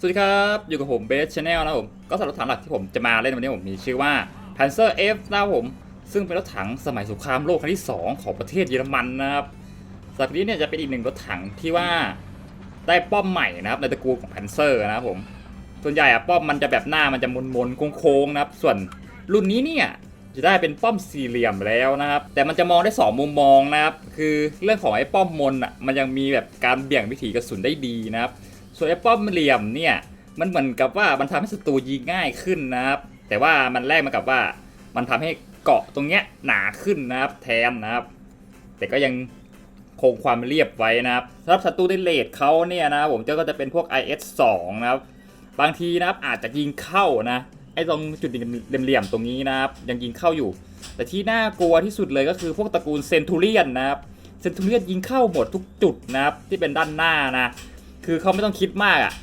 สวัสดีครับ อยู่กับผมเบสชาแนลนะผมก็สำหรับรถถังหลักที่ผมจะมาเล่นวันนี้ผมมีชื่อว่า Panzer F นะครับผม ซึ่งเป็นรถถังสมัยสงครามโลกครั้งที่ 2 ของประเทศเยอรมันนะครับสำหรับนี้เนี่ยจะเป็นอีกหนึ่งรถถังที่ว่าได้ป้อมใหม่นะครับในตระกูลของ Panzer นะครับผม ส่วนใหญ่อะป้อมมันจะแบบหน้ามันจะมนๆโค้งๆนะครับ ส่วนรุ่นนี้เนี่ยจะได้เป็นป้อมสี่เหลี่ยมแล้วนะครับ แต่มันจะมองได้สองมุมมองนะครับ คือเรื่องของไอ้ป้อมมนอะมันยังมีแบบการเบี่ยงวิถีกระสุนได้ดีนะครับ ส่วนไอ้ป้อมเหลี่ยมเนี่ยมันเหมือนกับว่ามันทำให้ศัตรูยิงง่ายขึ้นนะครับ แต่ว่ามันแลกมากับว่า มันทำให้เกาะตรงเนี้ยหนาขึ้นนะครับ แทนนะครับ แต่ก็ยังคงความเรียบไว้นะครับสำหรับศัตรูในเลดเขาเนี่ยนะผมเจ้าก็จะเป็นพวก IS 2นะครับ บางทีนะครับอาจจะยิงเข้านะไอ้ตรงจุดเหลี่ยมๆตรงนี้นะครับ ยังยิงเข้าอยู่ แต่ที่น่ากลัวที่สุดเลยก็คือพวกตระกูลเซนทูเรียนนะครับเซนทูเรียนยิงเข้าหมดทุกจุดนะครับที่เป็นด้านหน้านะ คือเขาไม่ต้องคิดมากอะ่ะ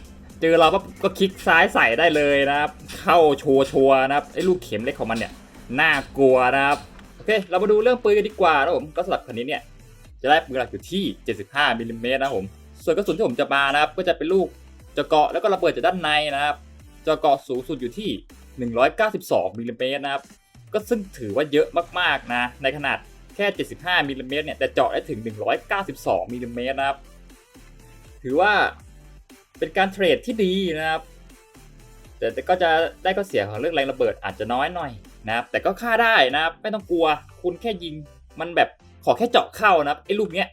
เจอเราก็ก็คลิกซ้ายใส่ได้เลยนะครับ เข้าโชัวชัวร์ๆนะครับไอ้ลูกเข็มเล็กของมันเนี่ยน่ากลัวนะครับ โอเค เรามาดูเรื่องปืนกันดีกว่านะผมก็สำหรับคันนี้เนี่ย จะได้ปืนหลักอยู่ที่ 75มิลลิเมตรนะผม ส่วนกระสุนที่ผมจะมานะครับ ก็จะเป็นลูกเจาะเกาะแล้วก็ระเบิดจากด้านในนะครับเจาะเกาะสูงสุดอยู่ที่ 192มิลลิเมตรนะครับ ก็ซึ่งถือว่าเยอะมากๆนะ ในขนาดแค่ 75มิลลิเมตรเนี่ย แต่เจาะได้ถึง 192มิลลิเมตรนะครับ ถือว่าเป็นการเทรดที่ดีนะครับ แต่ก็จะได้ก็เสียของเรื่องแรงระเบิดอาจจะน้อยหน่อยนะครับ แต่ก็ฆ่าได้นะครับ ไม่ต้องกลัว คุณแค่ยิง มันแบบขอแค่เจาะเข้านะครับไอ้ลูกเนี้ย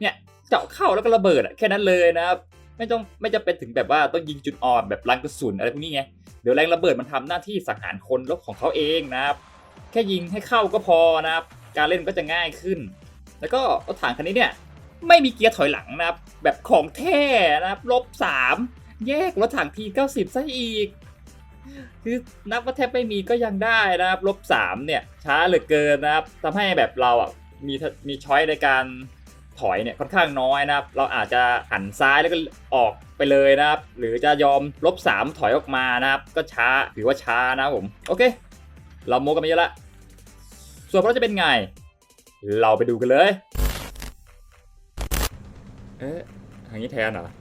เนี่ยเจาะเข้าแล้วก็ระเบิดแค่นั้นเลยนะครับ ไม่ต้องไม่จะเป็นถึงแบบว่าต้องยิงจุดอ่อนแบบรังกระสุนอะไรพวกนี้ไง เดี๋ยวแรงระเบิดมันทำหน้าที่สังหารคนลบของเขาเองนะครับ แค่ยิงให้เข้าก็พอนะครับ การเล่นก็จะง่ายขึ้น แล้วก็รถถังคันนี้เนี่ย ไม่มีเกียร์ถอยหลังนะครับ แบบของแท้นะครับลบสามแยกรถถังที90ซะอีก คือนับว่าแทบไม่มีก็ยังได้นะครับลบสามเนี่ย ช้าเหลือเกินนะครับทำให้แบบเราอะมีมีช้อยในการถอยเนี่ยค่อนข้างน้อยนะครับ เราอาจจะหันซ้ายแล้วก็ออกไปเลยนะครับ หรือจะยอมลบสามถอยออกมานะครับ ก็ช้าถือว่าช้านะผม โอเค เราโมกันมาเยอะละ ส่วนเราจะเป็นไง เราไปดูกันเลย เอ๊ะทางนี้แทนเหรอ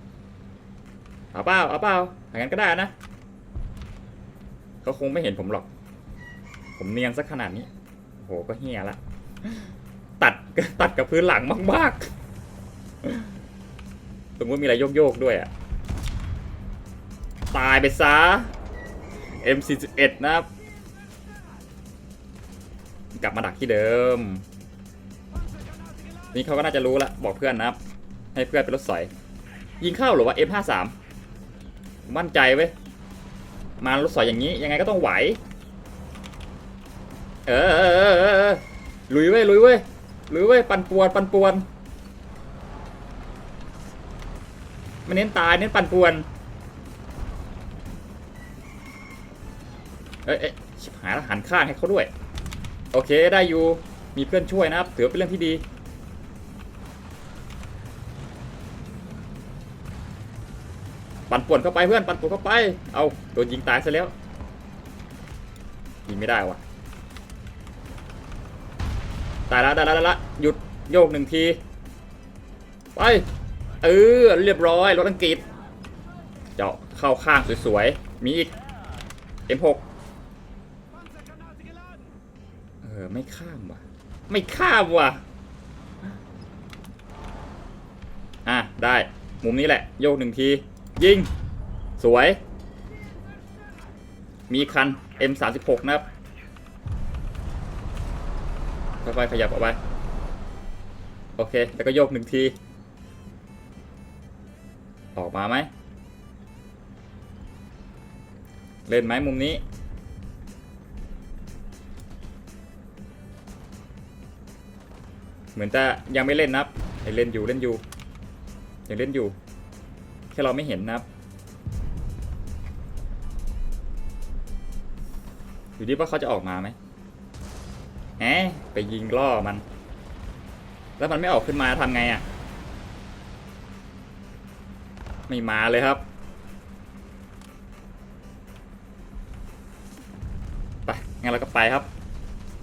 เอาเปล่าเอาเปล่าอย่างนั้นก็ได้นะ เขาคงไม่เห็นผมหรอก ผมเนียนสักขนาดนี้ โหก็เฮียละ ตัดตัดกับพื้นหลังมากๆตรงนู้นมีอะไรโยกๆด้วยอะตายไปซะ M41 นะครับ กลับมาดักที่เดิม นี่เขาก็น่าจะรู้ละ บอกเพื่อนนะครับ ให้เพื่อนเป็นรถสอย ยิงเข้าหรือว่า M53 มั่นใจเว้ย มารถสอยอย่างนี้ ยังไงก็ต้องไหว เออเออเออลุยเว้ยลุยเว้ยลุยเว้ยปันป่วนปันป่วนไม่เน้นตายเน้นปันป่วนเอ้ยชิบหายแล้วหันข้างให้เขาด้วย โอเคได้อยู่มีเพื่อนช่วยนะครับถือเป็นเรื่องที่ดี ปั่นป่วนเข้าไปเพื่อนปั่นป่วนเข้าไป เอาโดนยิงตายซะแล้ว ยิงไม่ได้วะตายแล้วได้แล้วได้แล้วหยุดโยกหนึ่งที ไป เออเรียบร้อยรถอังกฤษ เจาะเข้าข้างสวยๆ มีอีก M6 เออไม่ข้ามว่ะ ไม่ข้ามว่ะ อะได้ มุมนี้แหละ โยกหนึ่งที ยิง สวย มีคัน M36 นะครับค่อยๆขยับออกไป โอเค แล้วก็โยกหนึ่งที ออกมาไหม เล่นไหมมุมนี้ เหมือนจะยังไม่เล่นนับให้เล่นอยู่เล่นอยู่ยังเล่นอยู่ แค่เราไม่เห็นนะครับ อยู่ที่ว่าเขาจะออกมาไหมแหมไปยิงล่อมัน แล้วมันไม่ออกขึ้นมาทำไงอะ่ะ ไม่มาเลยครับไปงั้นเราก็ไปครับ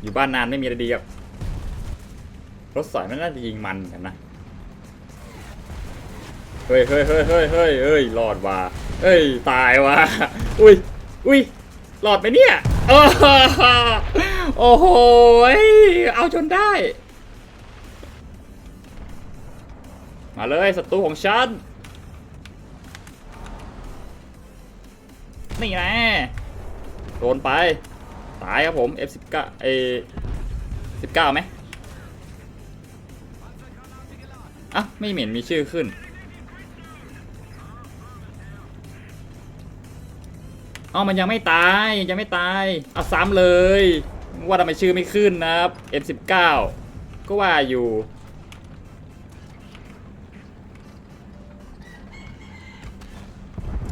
อยู่บ้านนานไม่มีอะไรดีครับรถสอยมันน่าจะยิงมันกันนะ เฮ้ยเฮ้ยเฮ้ยเฮ้ยเฮ้ยเฮ้ยรอดว่ะเอ้ยตายวะอุ้ยอุ้ยหลอดไหมเนี่ยโอ้โหเอาจนได้ มาเลยศัตรูของฉันนี่แนะโดนไป ตายครับผม F19 เอ19ไหมอะไม่เหม็นมีชื่อขึ้น เอมันยังไม่ตายยังไม่ตายเอาซ้ำเลย ว่าทำไมชื่อไม่ขึ้นนะครับ M19 ก็ว่าอยู่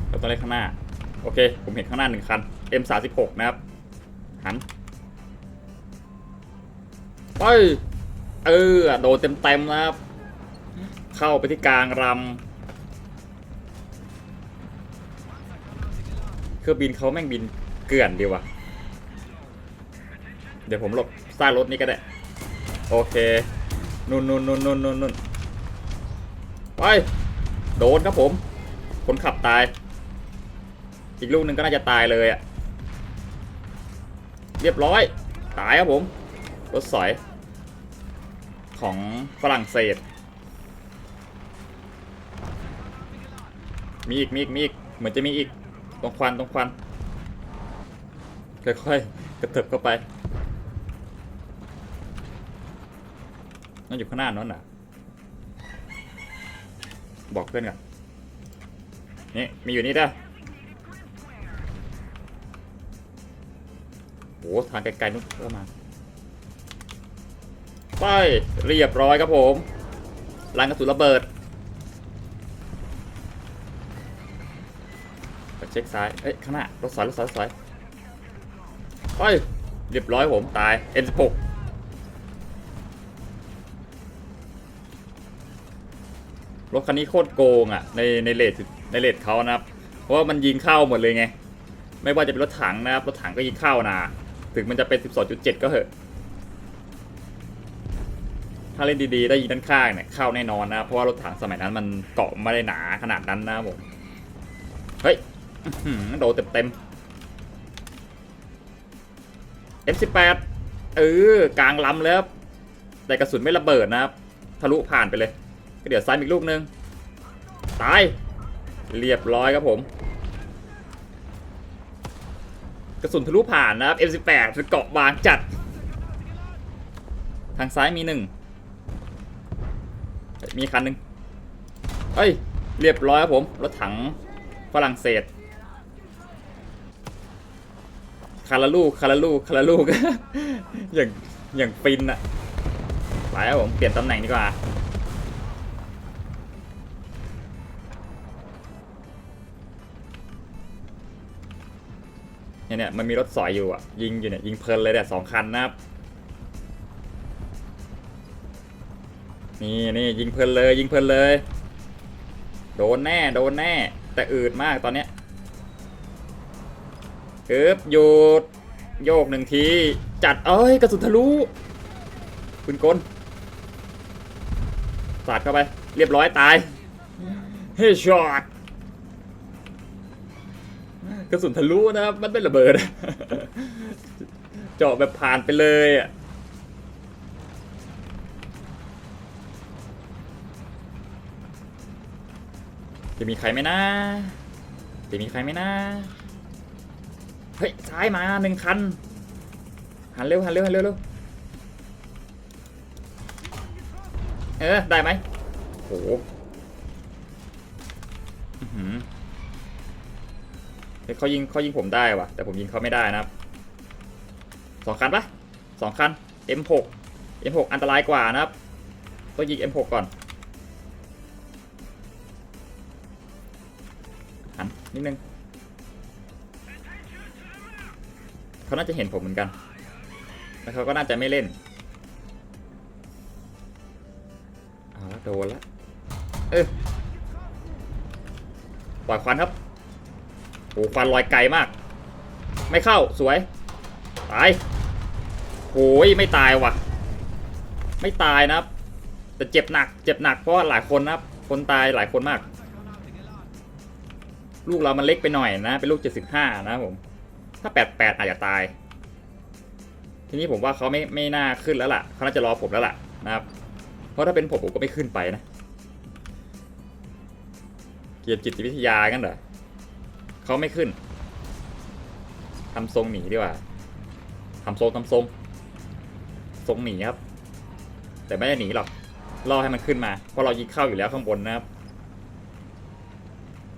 เราต้องเล่นข้างหน้า โอเค ผมเห็นข้างหน้าหนึ่งคัน M36 นะครับ หัน ไป เออ โดนเต็มๆนะครับ เข้าไปที่กลางรำ เครื่องบินเขาแม่งบินเกลื่อนดีว่ะ เดี๋ยวผมหลบใต้รถนี้ก็ได้ โอเคนุ่นนุ่นนุ่นนุ่นนุ่นนุ่นไป โดนครับผม คนขับตาย อีกลูกหนึ่งก็น่าจะตายเลยอะเรียบร้อย ตายครับผม รถสอย ของฝรั่งเศส มีอีก มีอีก มีอีก เหมือนจะมีอีก ตรงควันตรงควันค่อยๆกระเถิบเข้าไปนั่นอยู่ข้างหน้านั้นน่ะ บอกเพื่อนก่อนนี่มีอยู่นี่ด้ะโหทางไกลๆนู้นเข้ามาไปเรียบร้อยครับผมลังกระสุนระเบิด เช็คซ้ายเอ้ยข้างหน้ารถสอยรถสอยรถสอยไปเรียบร้อยผมตาย N16 รถคันนี้โคตรโกงอะในในเลทในเลทเขานะครับ เพราะว่ามันยิงเข้าหมดเลยไง ไม่ว่าจะเป็นรถถังนะครับ รถถังก็ยิงเข้านะถึงมันจะเป็น 12.7 ก็เหอะ ถ้าเล่นดีๆ ได้ยิงด้านข้างเนี่ยเข้าแน่นอนนะ เพราะว่ารถถังสมัยนั้นมันเกาะไม่ได้หนาขนาดนั้นนะผม โดนเต็มเต็มๆ F18 เออกลางลำแล้วครับแต่กระสุนไม่ระเบิดนะครับ ทะลุผ่านไปเลย ก็เดี๋ยวซ้ายอีกลูกนึง ตาย เรียบร้อยครับผม กระสุนทะลุผ่านนะครับ F18 เป็นเกาะบางจัด ทางซ้ายมีหนึ่ง มีคันหนึ่งเฮ้ย เรียบร้อยครับผม รถถังฝรั่งเศส คาราลูกคาราลูกคาราลูก อย่างอย่างฟินอะไปครับผมเปลี่ยนตำแหน่งดีกว่าเนี่ยเนี่ยมันมีรถสอยอยู่อะ ยิงอยู่เนี่ยยิงเพลินเลยเนี่ยสองคันนะครับ นี่นี่ยิงเพลินเลยยิงเพลินเลย โดนแน่โดนแน่ แต่อืดมากตอนเนี้ย เอ๊บหยุดโยกหนึ่งที จัดเอ้ยกระสุนทะลุปืนกลสาดเข้าไป เรียบร้อยตายเฮ้ช็อตกระสุนทะลุนะครับมันไม่ระเบิดเจาะแบบผ่านไปเลยอะจะมีใครไหมนะจะมีใครไหมนะ เฮ้ยซ้ายมาหนึ่งคัน หันเร็วหันเร็วหันเร็วเร็วเออ ได้ไหมโหอื้อหือเฮ้ยเขายิงเขายิงผมได้ว่ะ แต่ผมยิงเขาไม่ได้นะครับสองคันปะสองคัน M6 M6 อันตรายกว่านะครับต้องยิง M6 ก่อนหันนิดนึง เขาน่าจะเห็นผมเหมือนกัน แล้วเขาก็น่าจะไม่เล่น เอาละโดนละ เออปล่อยควันครับโอ้ควันลอยไกลมาก ไม่เข้าสวย ตายโอ้ยไม่ตายว่ะ ไม่ตายนะครับ แต่เจ็บหนัก เจ็บหนักเพราะหลายคนนะครับ คนตายหลายคนมาก ลูกเรามันเล็กไปหน่อยนะ เป็นลูก 75 นะผม ถ้า88อาจจะตาย ทีนี้ผมว่าเขาไม่ไม่น่าขึ้นแล้วล่ะเขาน่าจะรอผมแล้วล่ะนะครับ เพราะถ้าเป็นผมผมก็ไม่ขึ้นไปนะ เกียรติจิตวิทยากันเหรอเขาไม่ขึ้นทำทรงหนีดีกว่าทำทรงทำทรง ทรงหนีครับ แต่ไม่ได้หนีหรอก รอให้มันขึ้นมา เพราะเรายิงเข้าอยู่แล้วข้างบนนะครับ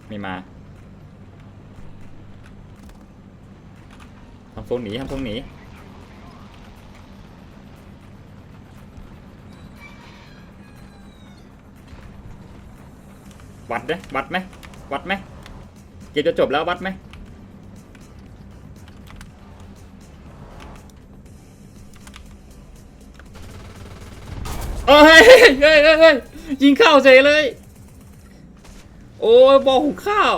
ไม่มาำทรงหนีทำทรงหนีวัดไหมวัดไหมวัดไหมเกมจะจบแล้ววัดไหมเอ้ยเฮ้ยเฮ้ยเฮ้ยยิงข้าวเฉยเลย โอ้ยบอหุงข้าว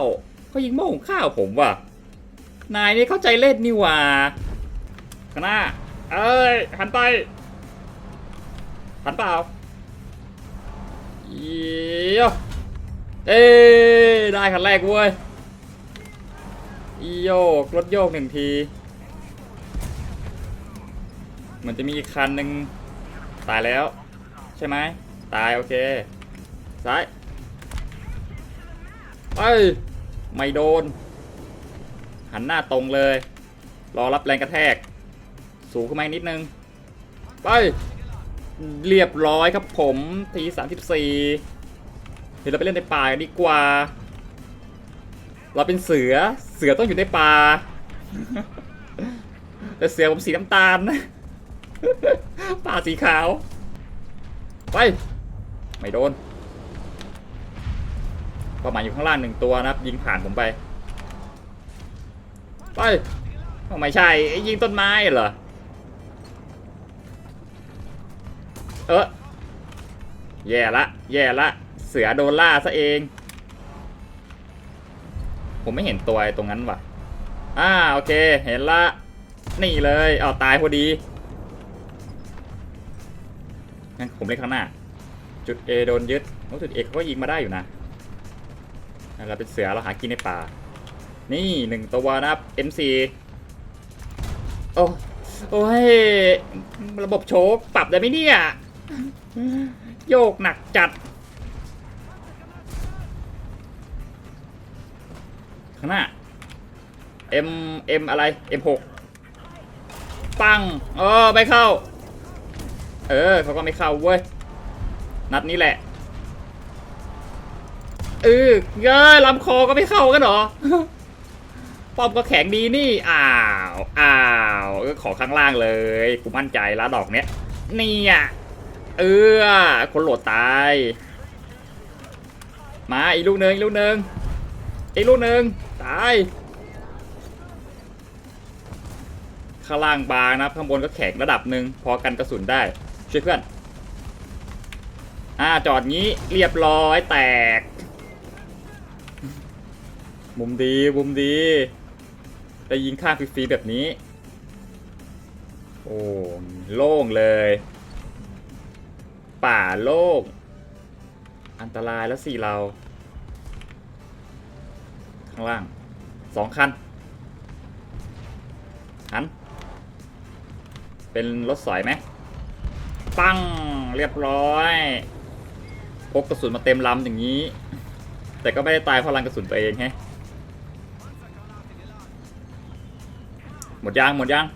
เขายิงบอหุงข้าวผมว่ะ นายนี่เข้าใจเล่นนี่หว่าข้างหน้า เอ้ยหันไปหันเปล่าเยี่ยเอ้ได้คันแรกเว้ยโยกรถโยกหนึ่งทีเหมือนจะมีอีกคันหนึ่งตายแล้ว ใช่ไหมตายโอเคซ้ายไปไม่โดน หันหน้าตรงเลย รอรับแรงกระแทก สูงขึ้นมานิดนึง ไป เรียบร้อยครับผมทีสามสิบสี่เดี๋ยวเราไปเล่นในป่ากันดีกว่า เราเป็นเสือ เสือต้องอยู่ในป่า แต่เสือผมสีน้ำตาลนะป่าสีขาว ไป ไม่โดนป้าหมายอยู่ข้างล่างหนึ่งตัวนะครับ ยิงผ่านผมไป ไปอ้ไม่ใช่ไอ้ยิงต้นไม้เหรอ เออแย่ละ แย่ละ เสือโดนล่าซะเอง ผมไม่เห็นตัวไอ้ตรงนั้นว่ะ อ่าโอเค เห็นละ นี่เลยเอาตายพอดี งั้นผมเล่นข้างหน้า จุด A โดนยึดโอ้จุด A เขาก็ยิงมาได้อยู่นะ เราเป็นเสือเราหากินในป่า นี่หนึ่งตัวนะครับ MC โอ้โอ้ย ระบบโชคปรับได้ไหมเนี่ย โยกหนักจัด ข้างหน้า M M อะไร M6 ปังเออไม่เข้า เออเขาก็ไม่เข้าเว้ย นัดนี้แหละเออเย้ยลำคอก็ไม่เข้ากันหรอ ป้อมก็แข็งดีนี่อ้าวอ้าวเออขอข้างล่างเลยกูมั่นใจล้วดอกเนี้ยนี่อะเออคนโหลดตาย มาอีกลูกหนึ่งอีกลูกหนึ่งอีกลูกหนึ่งตายข้างล่างบางนะข้างบนก็แข็งระดับหนึ่งพอกันกระสุนได้ช่วยเพื่อนอ่าจอดงี้เรียบร้อยแตก มุมดี มุมดี ได้ยิงข้างฟรีๆแบบนี้ โอ้โล่งเลย ป่าโล่ง อันตรายแล้วสิเรา ข้างล่างสองคันหัน เป็นรถสอยไหม ปังเรียบร้อยพกกระสุนมาเต็มลำอย่างนี้ แต่ก็ไม่ได้ตายเพราะรังกระสุนตัวเองแฮะ มดยางหมดยาง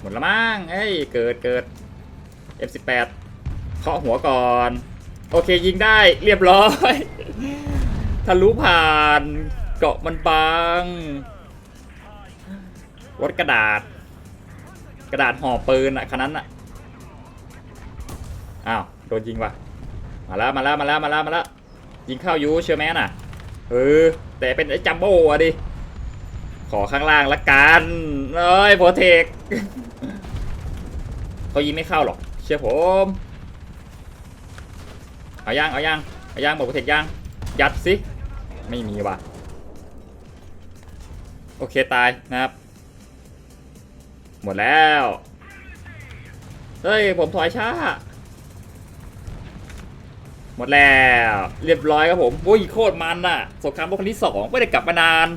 หมดละมั้งเอ้ยเกิดเกิด F18 เคาะหัวก่อน โอเคยิงได้เรียบร้อย ทะลุผ่านเกาะมันบังรถกระดาษ กระดาษห่อปืนอะคันนั้นอะอ้าว โดนยิงว่ะ มาแล้วมาแล้วมาแล้วมาแล้วมาแล้วยิงเข้ายูเชื่อแมนอะ เออ แต่เป็นไอ้จัมโบ้อะดิ ขอข้างล่างละกันเอ้ยโปรเทคเขายิงไม่เข้าหรอก เชื่อผม เอาย่างเอาย่างเอาย่างบอกโปรเทคย่าง ยัดสิ ไม่มีว่ะ โอเคตายนะครับ หมดแล้ว เฮ้ย ผมถอยช้า หมดแล้ว เรียบร้อยครับผมโอ้ยโคตรมันอะสงครามโลกครั้งที่สองไม่ได้กลับมานาน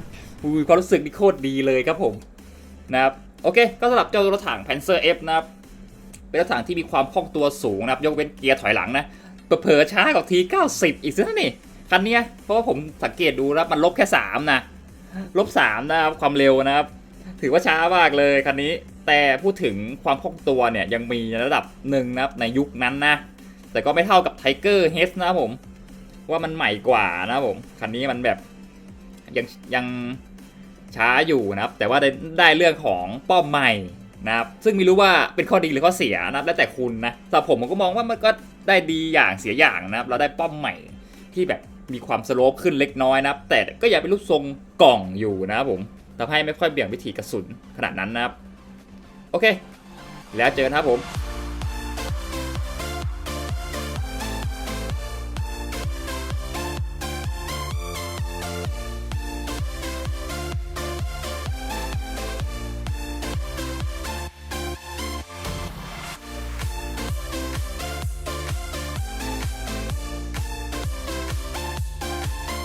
อุ้ยความรู้สึกนี่โคตรดีเลยครับผมนะครับโอเค ก็สำหรับเจ้ารถถัง Panzer F นะครับ เป็นรถถังที่มีความคล่องตัวสูงนะครับ ยกเว้นเกียร์ถอยหลังนะเผลอช้ากว่าที 90 อีกซะนะนี่ คันนี้เพราะว่าผมสังเกตดูแล้วมันลบแค่ 3 นะ ลบ 3 นะครับ ความเร็วนะครับ ถือว่าช้ามากเลยคันนี้ แต่พูดถึงความคล่องตัวเนี่ยยังมีระดับหนึ่งนะครับในยุคนั้นนะ แต่ก็ไม่เท่ากับ Tiger H นะครับผม ว่ามันใหม่กว่านะผม คันนี้มันแบบยังยังช้าอยู่นะครับ แต่ว่าได้ได้เรื่องของป้อมใหม่นะครับ ซึ่งไม่รู้ว่าเป็นข้อดีหรือข้อเสียนะครับแล้วแต่คุณนะสำหรับผมผมก็มองว่ามันก็ได้ดีอย่างเสียอย่างนะครับ เราได้ป้อมใหม่ที่แบบมีความสโลปขึ้นเล็กน้อยนะครับ แต่ก็ยังเป็นรูปทรงกล่องอยู่นะครับผมทำให้ไม่ค่อยเบี่ยงวิถีกระสุนขนาดนั้นนะครับ โอเค แล้วเจอกันครับผม